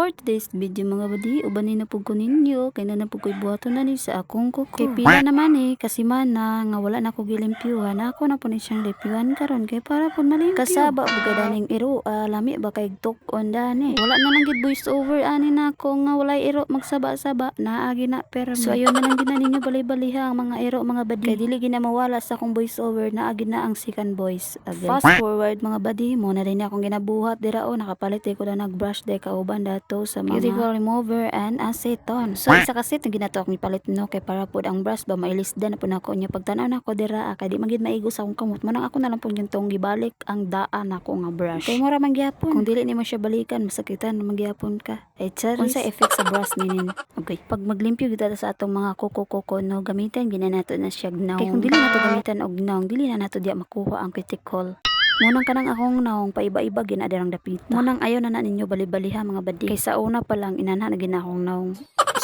For today's video mga badi, ubanin na po ko ninyo, kay na na po ko'y buhaton na ni sa akong kuko. Kay pila naman eh, kasi man na, nga wala na ko gilimpyuhan, ako na po ni siyang limpyuhan karon kay para po malimpyo. Kasaba, buga daning iro, ah, lami ba kay tok on dani. Wala na lang gid voice over, ani na ako nga walay iro magsaba-saba, naagi na pero So ayun na lang gid na ninyo balay-baliha ang mga iro mga badi. Kay dili gid na mawala sa akong voice over, naagi na ang second voice. Again. Fast forward mga badi, mo na rin akong ginabuhat dira o nakapalit eh ko na nag-brush day kauban dato sa mga cuticle remover and acetone. So isa kasi itong ginato akong ipalit no kay para pod ang brush ba mailisdan na po nako niya pagtanaw na ako dira ah, kay di magid maigo sa akong kamot. Manang ako na lang pud gintong gibalik ang daan ako nga brush. Kay mura man gyapon. Kung dili nimo siya balikan masakitan magyapon ka. Ay charis. Unsa effect sa brush ninin? Okay. Pag maglimpyo kita sa atong mga kuko-kuko no gamitan gina nato na siya gnaw. Kay kung dili nato gamitan og gnaw, dili na nato diya makuha ang cuticle. Munang kanang akong naong paiba-iba ginadirang dapita. Munang ayaw na na ninyo bali-baliha mga badi. Kaysa una pa lang inana na gina akong naong.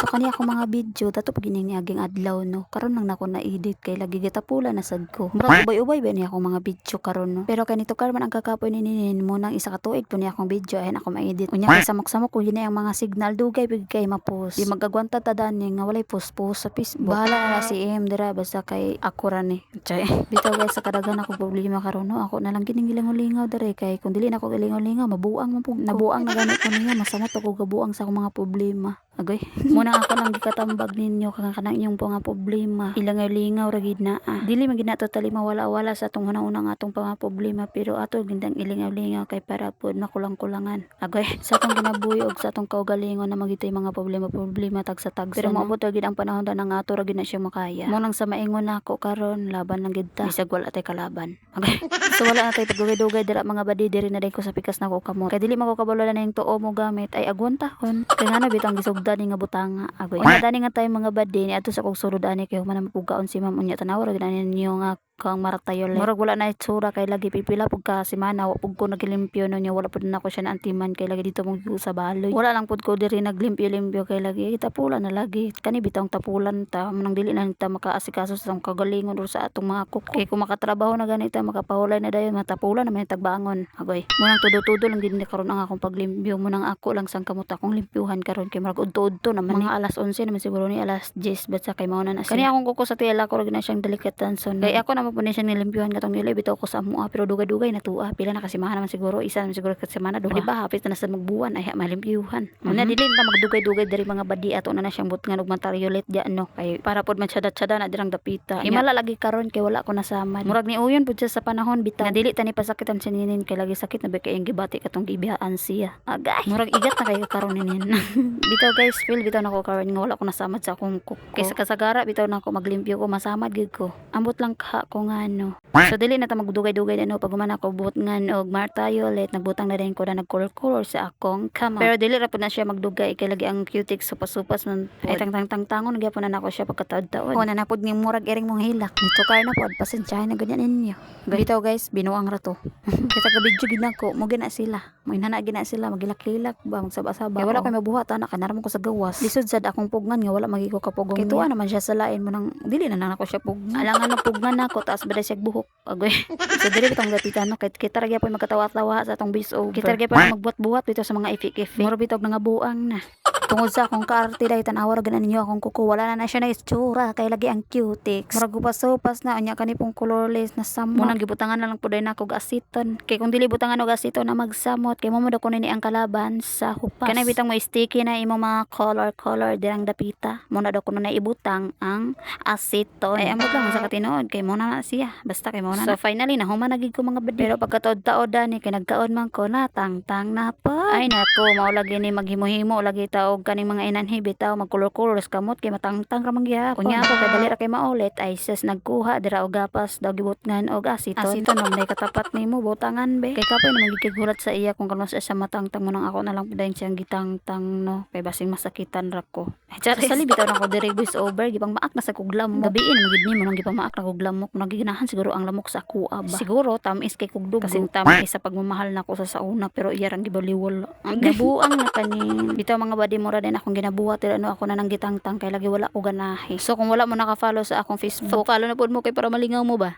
So kani ako mga video dato pag aging adlaw no. Karon lang nako na edit kay lagi gitapula na sad ko. Murag ubay-ubay ba ni ako mga video karon no. Pero kay nito karman ang kakapoy ni ninin munang isa ka tuig po ni akong video ayan ako ma-edit. Unya kay samok-samok ko yun ang mga signal dugay pig kay ma-post. Di magagwanta ta dani nga walay post-post sa Facebook. Bahala na si em dira basta kay ako ra ni. Chay. Bitaw guys sa kadagan ako problema karon no. Ako na lang gining gilingaw-lingaw dere kay kung dili na ako gilingaw-lingaw mabuang man pug ko. Nabuang na ganit ko niya masamot ako gabuang sa akong mga problema. Agoy. Muna ako lang gikatambag ninyo kang kanang inyong mga problema. Ilangaw-lingaw ra gid na. Ah. Dili man gid nato tali mawala-wala sa atong hunang-unang atong mga problema pero ato gindang ilingaw-lingaw kay para pod makulang-kulangan. Agoy. Sa atong ginabuhi og sa atong kaugalingon na magitoy mga problema-problema tag sa tag. Pero maabot gid ang panahon na nga ato ra gid na siya makaya. Munang sa maingon nako karon laban lang gid ta. Bisag wala tay kalaban. Agoy. so wala na tay pagdugay-dugay dira mga badi diri na day ko sa pikas na ko kamo. Kay dili man ko kabalo na yung tuo mo gamit ay agwan tahon. Kay nga na bitang gisugda ni nga butanga. Agoy. Ina dani nga tayo mga badi ni ato sa kog sulod ani kay human mapugaon si ma'am unya tanaw ra gid ninyo nga kang maratayo le. Murag wala na itsura kay lagi pipila pug ka semana wa pug ko naglimpyo no nya wala pud na ko siya na antiman kay lagi dito mong sa baloy. Wala lang pud ko diri naglimpyo-limpyo kay lagi tapulan na lagi. Kani bitong tapulan ta manang dili na ta makaasikaso sa akong kagalingon or sa atong mga kuko. Kay kung makatrabaho na ganita makapahulay na dayon matapulan na may tagbangon. Agoy. Munang tudo-tudo lang gid karon ang akong paglimpyo munang ako lang sang kamot akong limpyuhan karon kay murag udto-udto naman mga alas 11 naman siguro ni alas 10 basta kay mao na na. Kani akong kuko sa tela ko na siyang delikatan son. Kay ako naman po ni siya nilimpyuhan katong nilay bitaw ko sa mua pero dugay-dugay na tuwa pila na kasimahan naman siguro isa naman siguro ka semana duha. Di ba hapit na sa magbuwan ay malimpyuhan. Muna dili na magdugay-dugay diri mga badi ato na na siyang butngan og mataryolet diyan no kay para pod man syada-syada na dirang dapita. Himala lagi karon kay wala ko nasamad. Murag ni uyon pud sa panahon bitaw. Nga dili tani pasakitan siya ninin kay lagi sakit na ba kay ang gibati katong gibihaan siya. Agay. Murag igat na kay karon ninin. bitaw guys, feel bitaw na ko karon nga wala ko nasamad sa akong cook. Kay sa kasagara bitaw na ko maglimpyo ko masamad gid ko. Ambot lang ka ko nga no. So dili na ta magdugay-dugay ano pag man ako buot ngan og martayolet nagbutang na din ko na nag-color-color sa akong kama. Pero dili ra pud na siya magdugay kay lagi ang cutex supas-supas man ay tang tang tang tangon gyapon na nako siya pagkataod-taod. Una na pud ni murag iring mong hilak. Nito kar na pod pasensyahan na ganyan ninyo. Bitaw guys, binuang ra to. Kay taga video gid nako mo gina sila. Mo inana gina sila magilak-lilak ba magsaba-saba. Kay wala koy mabuhat ana kanaram ko sa gawas. Lisod sad akong pugnan nga wala magiko ka pugong. Kay tuwa naman siya sa lain mo nang dili na nako siya pugnan. Alangan na pugnan nako taas bada siya buhok. Agoy. so dili bitong gapitan no kay kita ra gyapon magkatawa-tawa sa atong voice over. Kita ra gyapon magbuhat-buhat bitaw sa mga ifik-ifik. Mura bitog nga buang na. Tungod sa akong kaarte dahil tanawa ra ganan ninyo akong kuko wala na na siya na itsura kay lagi ang cutex. Murag gupas-upas na anya kani pong colorless na samot. Munang gibutangan na lang pud nako og asiton. Kay kung dili butangan og asiton na magsamot kay mo ko ni ang kalaban sa hupas. Kanay bitang mo sticky na imo mga color color dirang dapita. Mo na daw kuno na ibutang ang asiton. Ay amot lang sa katinood kay mo na na siya. Basta kay mo na. So finally na human nagig ko mga badi. Pero pagkataod-taod ni kay nagkaon man ko na tang-tang na pa. Ay nako mao lagi ni maghimo-himo lagi ta og kaning mga inanhi bitaw magkulor-kulor sa kamot kay matangtang ra man gyapon. Kunya ako kay dali ra kay maulit ay sis nagkuha dira og gapas daw gibutngan og asiton. Asiton mo nay katapat nimo butangan be. Kay kapoy na magigigurat sa iya kung kano siya sa matangtang mo nang ako na lang pudayon siyang gitangtang no. Kay basing masakitan ra ko. Ay charis. Sa bitaw na ko diri voice over gibang maak na sa kuglam mo. Gabiin magid nimo nang gipang maak na kuglamok. Nagiginahan siguro ang lamok sa kuha ba. Siguro tamis kay kugdug. Kasi tamis sa pagmamahal na ko sa sauna pero iya rang gibaliwal. Ang nabuang na kani. Bitaw mga badi mura din akong ginabuhat pero ano ako na nang gitangtang kay lagi wala ko ganahe. So kung wala mo naka-follow sa akong Facebook, follow na pud mo kay para malingaw mo ba.